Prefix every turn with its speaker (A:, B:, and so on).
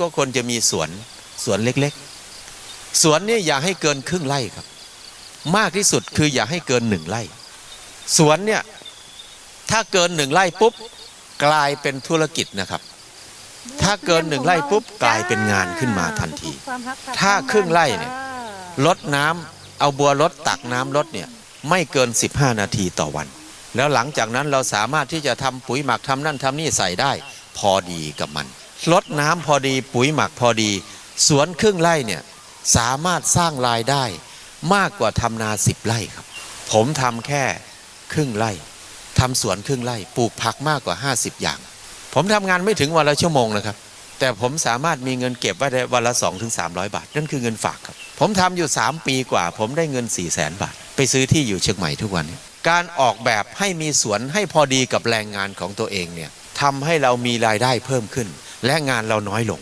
A: ก็ควรจะมีสวนสวนเล็กๆ สวนเนี่ยอย่าให้เกินครึ่งไร่ครับ มากที่สุดคืออย่าให้เกินหนึ่งไร่ สวนเนี่ยถ้าเกินหนึ่งไร่ปุ๊บกลายเป็นธุรกิจนะครับ ถ้าเกินหนึ่งไร่ปุ๊บกลายเป็นงานขึ้นมาทันที ถ้าครึ่งไร่เนี่ยลดน้ำเอาบัวรดตักน้ำลดเนี่ยไม่เกิน 15 นาทีต่อวัน แล้วหลังจากนั้นเราสามารถที่จะทำปุ๋ยหมักทำนั่นทำนี่ใส่ได้ พอดีกับมัน ลดน้ำพอดีปุ๋ยหมักพอดี สวนครึ่งไร่เนี่ยสามารถสร้างรายได้มากกว่าทำนาสิบไร่ครับ ผมทำแค่ครึ่งไร่ทำสวนครึ่งไร่ปลูกผักมากกว่า 50 อย่าง ผมทำงานไม่ถึงวันละชั่วโมงนะครับ แต่ผมสามารถมีเงินเก็บไว้ได้วันละ2องถึงสามบาท นั่นคือเงินฝากครับ ผมทำอยู่ 3 ปีกว่า ผมได้เงิน4ี่แสนบาท ไปซื้อที่อยู่เชียงใหม่ทุกวันนี้การออกแบบให้มีสวนให้พอดีกับแรงงานของตัวเองเนี่ยทำให้เรามีรายได้เพิ่มขึ้น และงานเราน้อยลง